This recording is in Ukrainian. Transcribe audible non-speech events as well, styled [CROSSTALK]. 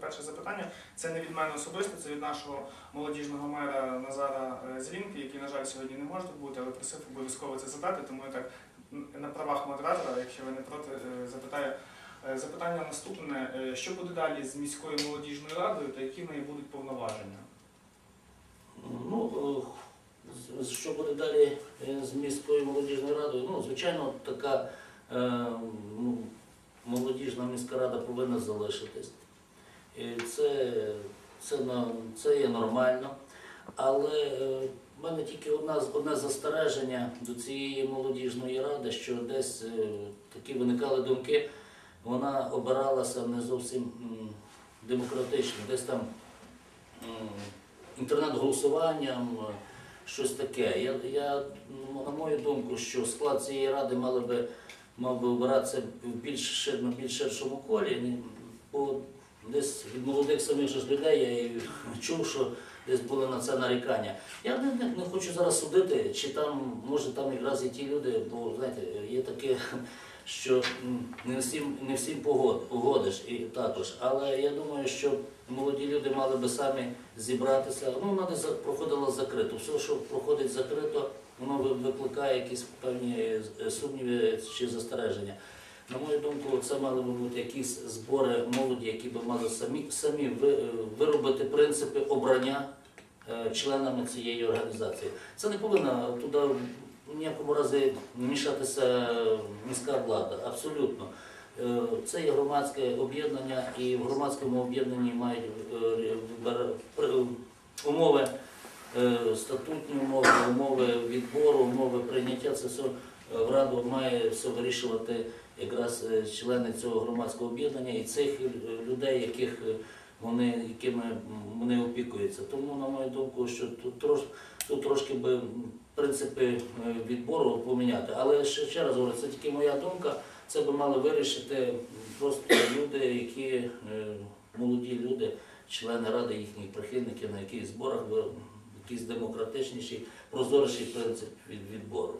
перше запитання. Це не від мене особисто, це від нашого молодіжного мера Назара е, який, на жаль, сьогодні не може бути, але просив обов'язково це задати. Тому я так на правах модератора, якщо ви не проти, е, запитаю. Е, Запитання наступне: що буде далі з міською молодіжною радою та які в неї будуть повноваження? Ну, що буде далі з міською молодіжною радою? Ну, звичайно, така ну, молодіжна міська рада повинна залишитись. Це, це, це є нормально. Але е, в мене тільки одна, одне застереження до цієї молодіжної ради, що десь е, такі виникали думки, вона обиралася не зовсім демократично, десь там інтернет-голосуванням, е, щось таке. Я, я, ну, на мою думку, що склад цієї ради мали би, мав би обиратися в більш, ширшому колі. Бо десь від молодих самих людей я [LAUGHS] чув, що десь були на це нарікання. Я не, не, не хочу зараз судити, чи там, може там якраз і ті люди, бо знаєте, є таке, [LAUGHS] що не всім, не всім погод, погодиш і також. Але я думаю, що молоді люди мали би самі зібратися. Ну, вона за- проходила закрито. Все, що проходить закрито, воно ви- викликає якісь певні е, сумніви чи застереження. На мою думку, це мали би бути якісь збори молоді, які би мали самі, самі е, виробити принципи обрання е, членами цієї організації. Це не повинна туди в ніякому разі вмішатися міська влада, абсолютно. Е, Це є громадське об'єднання, і в громадському об'єднанні мають умови, статутні умови, умови відбору, умови прийняття. Це все в раду має все вирішувати якраз е, члени цього громадського об'єднання і цих е, людей, яких е, вони, якими вони опікуються. Тому, на мою думку, що тут, трош, тут трошки би принципи відбору поміняти. Але ще, ще раз говорю, це тільки моя думка. Це би мали вирішити просто люди, які молоді люди, члени ради, їхні прихильники, на яких зборах якийсь демократичніший, прозоріший принцип від відбору.